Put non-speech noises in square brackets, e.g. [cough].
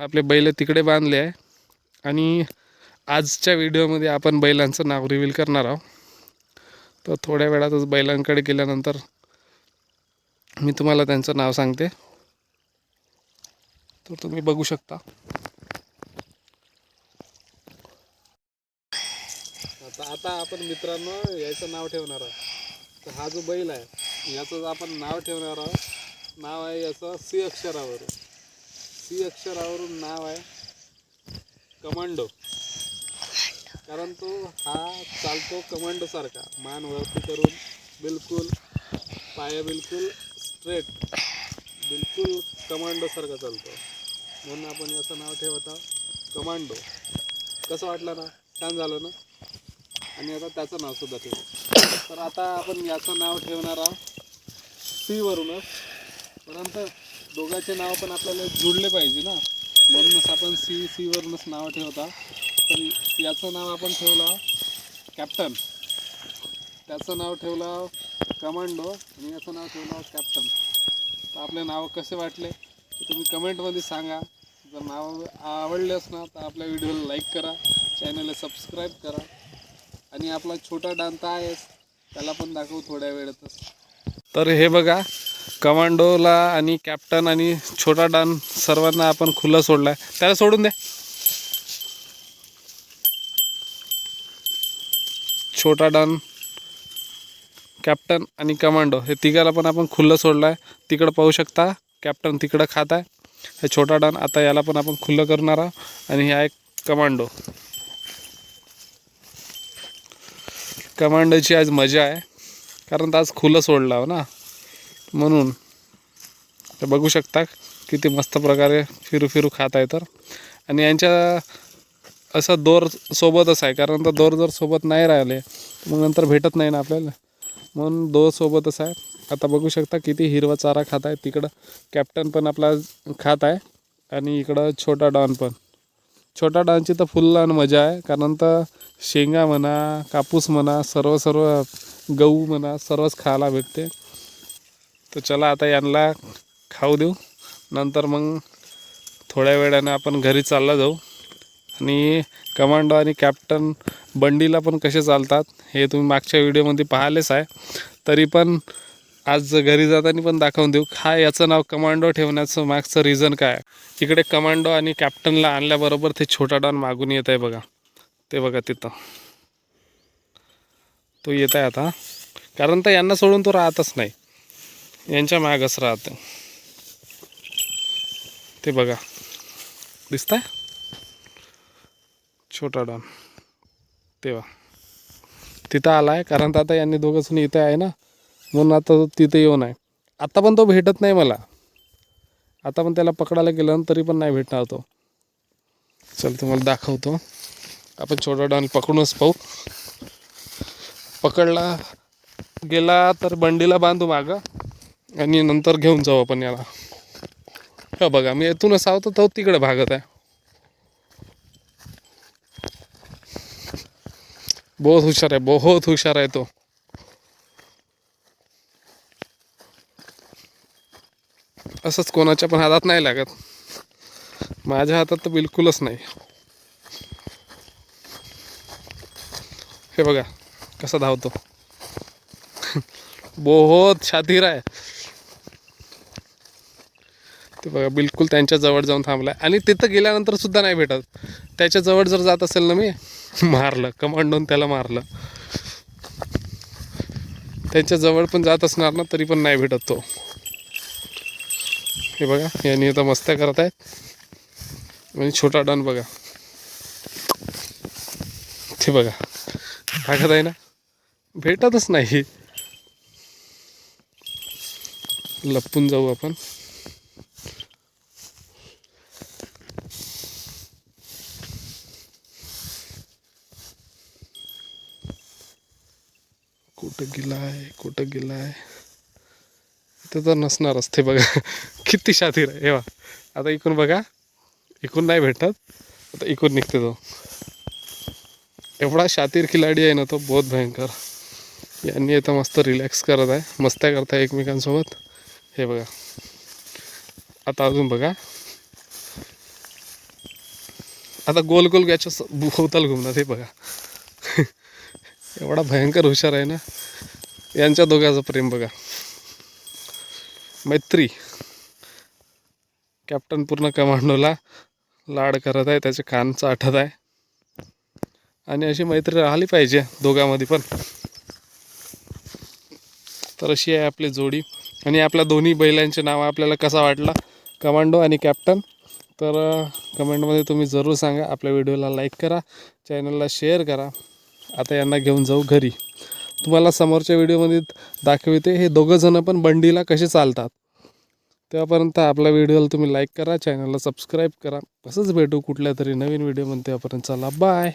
आपले बैल तिकडे बांधले आहे. आणि आजच्या व्हिडिओमध्ये आपण बैलांचं नाव रिव्हील करणार आहोत. तर थोड्या वेळातच बैलांकडे गेल्यानंतर मी तुम्हाला त्यांचं नाव सांगते. तर तुम्ही बघू शकता. आता आता आपण मित्रांनो याचं नाव ठेवणार आहोत. तर हा जो बैल आहे याचं आपण नाव ठेवणार आहोत. नाव आहे याचं सी अक्षरावर सी अक्षरावरून नाव आहे कमांडो. कारण तो हा चालतो कमांडो सारखा मान वरती करून बिलकुल पाया बिलकुल स्ट्रेट बिलकुल कमांडो सारखा चालतो. म्हणून आपण याचं नाव ठेवत आहोत कमांडो. कसं वाटलं ना? छान झालं ना? आणि आता त्याचं नाव सुद्धा ठेवू. तर आता आपण याचं नाव ठेवणार आहोत सी वरूनच. परंतु दोघांचे नाव पण आपल्याला जुळले पाहिजे ना. म्हणूनच आपण सी सीवरूनच नाव ठेवता. तर याचं नाव आपण ठेवलं कॅप्टन. त्याचं नाव ठेवलं कमांडो आणि याचं नाव ठेवलं कॅप्टन. तर आपले नाव कसे वाटले ते तुम्ही कमेंटमध्ये सांगा. जर नाव आवडलेच ना तर आपल्या व्हिडिओला लाईक करा चॅनलला सबस्क्राईब करा. आणि आपला छोटा डांता आहेस आहेच त्याला पण दाखवू थोड्या वेळातच. तर हे बघा कमांडोला आणि कॅप्टन आणि छोटा डान सर्वांना आपण खुलं सोडलाय. त्याला सोडून दे. छोटा डान कॅप्टन आणि कमांडो हे तिघाला पण आपण खुलं सोडलं आहे तिकडं पाहू शकता कॅप्टन तिकडं खात आहे. हे छोटा डान आता याला पण आपण खुलं करणार आहोत. आणि हे एक कमांडो. कमांडोची आज मजा आहे. कारण आज खुलं सोडलं हो ना. म्हणून. तर बघू शकता किती मस्त प्रकारे फिरू फिरू खात आहे तर. आणि यांच्या असं दोर सोबतच आहे कारण तर दोर जर सोबत नाही राहिले मग नंतर भेटत नाही ना आपल्याला. म्हणून दोर सोबतच आहे. आता बघू शकता किती हिरवा चारा खात आहे. तिकडं कॅप्टन पण आपला खात आहे. आणि इकडं छोटा डॉन पण. छोटा डॉनची तर फुल मजा आहे. कारण तर शेंगा म्हणा कापूस म्हणा सर्व सर्व गहू म्हणा सर्वच खायला भेटते. तर चला आता यांना खाऊ देऊ. नंतर मग थोड्या वेळाने आपण घरी चालला जाऊ. आणि कमांडो आणि कॅप्टन बंडीला पण कसे चालतात हे तुम्ही मागच्या व्हिडिओमध्ये पाहिलेच आहे. तरी पण आज घरी जाताना पण दाखवून देऊ. हा याचं नाव कमांडो ठेवण्याचं मागचं रिझन काय इकडे कमांडो आणि कॅप्टनला आणल्याबरोबर ते छोटा डॉन मागून येत आहे बघा. ते बघा तिथं. तो येत आहे आता. कारण तर यांना सोडून तो राहतच नाही. यांच्या मागच राहते. ते बघा. दिसतंय? छोटा डॉन. तेव्हा. तिथं आला आहे कारण तर आता यांनी दोघंसून इथं आहे ना म्हणून आता तो तिथे येऊन आहे. आता पण तो भेटत नाही मला. आता पण त्याला पकडायला गेलं तरी पण नाही भेटणार तो. चल तुम्हाला दाखवतो. आपण छोटा डॉन पकडूनच पाहू. पकडला गेला तर बंडीला बांधू मागं. आणि नंतर घेऊन जाऊ आपण याला. हो बघा मी येथूनच आहो तो तिकडे भागत आहे. बहुत हुशार आहे बहुत हुशार आहे तो. असंच कोणाच्या पण हातात नाही लागत. माझ्या हातात तर बिलकुलच नाही. हे बघा कसा धावतो. [laughs] बहुत शातीर आहे. ते बघा बिलकुल त्यांच्या जवळ जाऊन थांबलाय. आणि तिथं गेल्यानंतर सुद्धा नाही भेटत. त्याच्याजवळ जर जात असेल ना मी मारलं कमांडोन त्याला मारलं. त्यांच्या जवळ पण जात असणार ना तरी पण नाही भेटत तो. हे बघा यांनी आता मस्त्या करत आहेत. म्हणजे छोटा डन बघा. ते बघा भागत आहे ना? भेटतच नाही. लपून जाऊ आपण. कुठं गेलाय कुठं गेलाय? इथं तर नसणारच ते बघा. किती शातीर आहे. हेवा आता इकून बघा. इकून नाही भेटत. आता इकून निघते तो. एवढा शातीर खिलाडी आहे ना तो बहुत भयंकर. यांनी आता मस्त रिलॅक्स करत आहे. मस्त्या करताय एकमेकांसोबत. हे बघा. आता अजून बघा. आता गोल गोल याच्या स- भोवताल घुमणार हे बघा. [laughs] एवढा भयंकर हुशार आहे ना. यांच्या दोघांचं प्रेम बघा. मैत्री. कॅप्टन पूर्ण कमांडोला लाड करत आहे त्याचे कान चाटत आहे. आणि अशी मैत्री राहिली पाहिजे दोघांमध्ये पण. तर अशी आहे आपली जोडी. आणि आपल्या दोन्ही बैलांचे नाव आपल्याला कसा वाटला? कमांडो आणि कॅप्टन. तर कमेंटमध्ये तुम्ही जरूर सांगा. आपल्या व्हिडिओला लाईक करा. चॅनलला शेअर करा. आता यांना घेऊन जाऊ घरी. तुम्हाला समोरच्या व्हिडिओमध्ये दाखविते. हे दोघंजणं पण बंडीला कसे चालतात. तेव्हापर्यंत आपल्या व्हिडिओला तुम्ही लाईक करा चॅनलला सबस्क्राईब करा. असंच भेटू कुठल्या तरी नवीन व्हिडिओमध्ये. तेव्हापर्यंत चला बाय